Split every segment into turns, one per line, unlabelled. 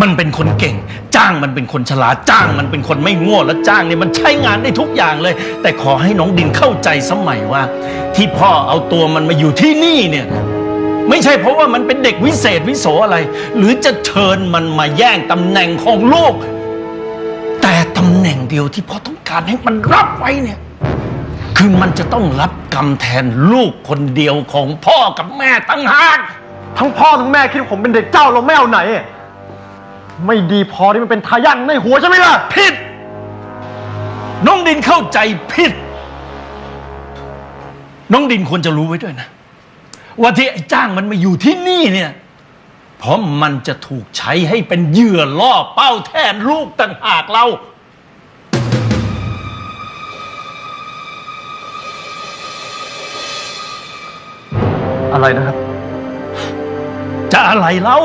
มันเป็นคนเก่ง จ้างมันเป็นคนฉลาดจ้างมันเป็นคนไม่โง่และจ้างเนี่ยมันใช้งานได้ทุกอย่างเลย แต่ขอให้น้องดินเข้าใจสมัยว่า ที่พ่อเอาตัวมันมาอยู่ที่นี่เนี่ยไม่ใช่เพราะว่ามันเป็นเด็กวิเศษวิโสอะไร หรือจะเชิญมันมาแย่งตำแหน่งของลูก แต่ตำแหน่งเดียวที่พ่อต้องการให้มันรับไว้เนี่ยคือมันจะต้องรับกรรมแทนลูกคนเดียวของพ่อกับแม่ตั้งหาก
ทั้งพ่อทั้งแม่คิดว่าผมเป็นเด็กเจ้าเราไม่เอาไหน ไม่ดีพอที่มันเป็นทายันในหัวใช่ไหมล่ะ
ผิด น้องดินเข้าใจผิด น้องดินควรจะรู้ไว้ด้วยนะ ว่าที่ไอ้จ้างมันมาอยู่ที่นี่เนี่ยเพราะมันจะถูกใช้ให้เป็นเหยื่อล่อเป้าแทนลูกต่างหากเรา
อะไรนะครับ
จะอะไรเล่า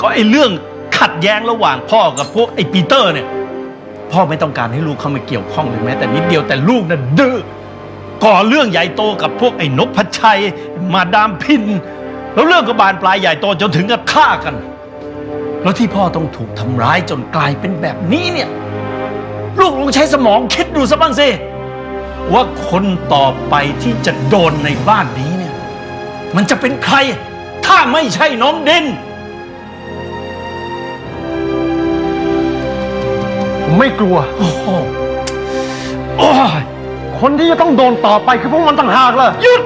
ก็ไอ้เรื่อง ขัดแย้งระหว่างพ่อกับพวกไอ้ปีเตอร์เนี่ย พ่อไม่ต้องการให้ลูกเข้ามาเกี่ยวข้องเลยแม้แต่นิดเดียวแต่ลูกน่ะดื้อก่อเรื่องใหญ่โตกับพวกไอ้นพชัย มาดามพิน แล้วเรื่องก็บานปลายใหญ่โตจนถึงกับฆ่ากัน แล้วที่พ่อต้องถูกทำร้ายจนกลายเป็นแบบนี้เนี่ย ลูกลองใช้สมองคิดดูซะบ้างสิว่าคนต่อไปที่จะโดนในบ้านนี้เนี่ย มันจะเป็นใคร ถ้าไม่ใช่น้องเด่น
ไม่กลัว
โอ้โหโอ้ย
คนที่จะต้องโดนต่อไปคือพวกมันต่างหากล่ะ
หยุด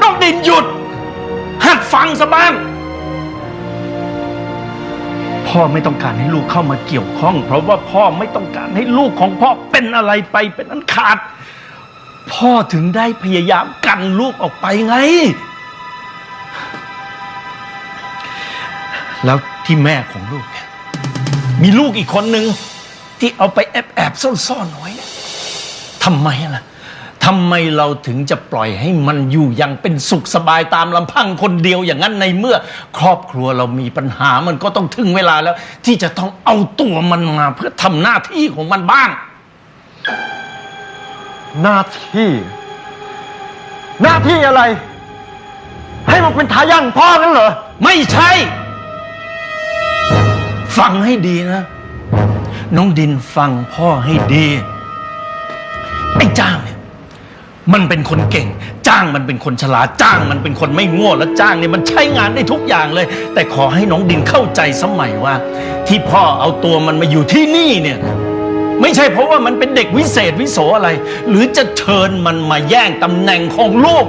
น้องดินหยุด หัดฟังซะบ้าง พ่อไม่ต้องการให้ลูกเข้ามาเกี่ยวข้อง เพราะว่าพ่อไม่ต้องการให้ลูกของพ่อเป็นอะไรไปเป็นอันขาด พ่อถึงได้พยายามกันลูกออกไปไง แล้วที่แม่ของลูกเนี่ยมีลูกอีกคนหนึ่ง ที่เอาไปแอบแอบๆซ่อนๆไว้เนี่ยทำไมล่ะทำไมเราถึงจะปล่อยให้มันอยู่อย่างเป็นสุขสบายตามลำพังคนเดียวอย่างนั้นในเมื่อ ครอบครัวเรามีปัญหามันก็ต้องถึงเวลาแล้ว ที่จะต้องเอาตัวมันมาเพื่อทำหน้าที่ของมันบ้าง
หน้าที่ หน้าที่อะไร ให้มันเป็นทายันพ่อกันเหรอ
ไม่ใช่ ฟังให้ดีนะ น้องดินฟังพ่อให้ดีไอ้จ้างเนี่ย มันเป็นคนเก่ง จ้างมันเป็นคนฉลาดจ้างมันเป็นคนไม่โง่และจ้างเนี่ยมันใช้งานได้ทุกอย่างเลย แต่ขอให้น้องดินเข้าใจสมัยว่า ที่พ่อเอาตัวมันมาอยู่ที่นี่เนี่ยไม่ใช่เพราะว่ามันเป็นเด็กวิเศษวิโสอะไร หรือจะเชิญมันมาแย่งตำแหน่งของลูก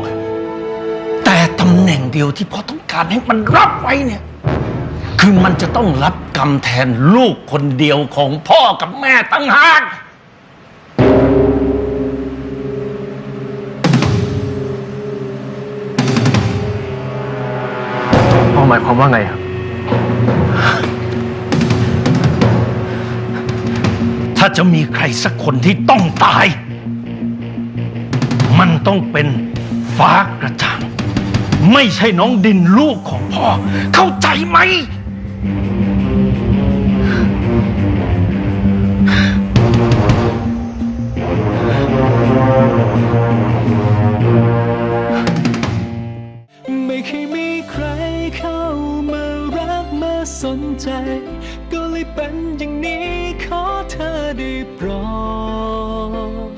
แต่ตำแหน่งเดียวที่พ่อต้องการให้มันรับไว้เนี่ย คือมันจะต้องรับกรรมแทนลูกคนเดียวของพ่อกับแม่ตั้งหาก
พ่อหมายความว่าไงครับ
ถ้าจะมีใครสักคนที่ต้องตาย มันต้องเป็นฟ้ากระจ่าง ไม่ใช่น้องดินลูกของพ่อ เข้าใจไหม
ไม่เคยมีใครเข้ามารักมาสนใจ ก็เลยเป็นอย่างนี้ขอเธอได้โปรด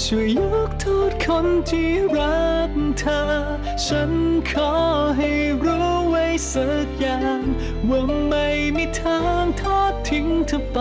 ช่วยยกโทษคนที่รักเธอ ฉันขอให้รู้ สักอย่าง ว่าไม่มีทางทอดทิ้งเธอไป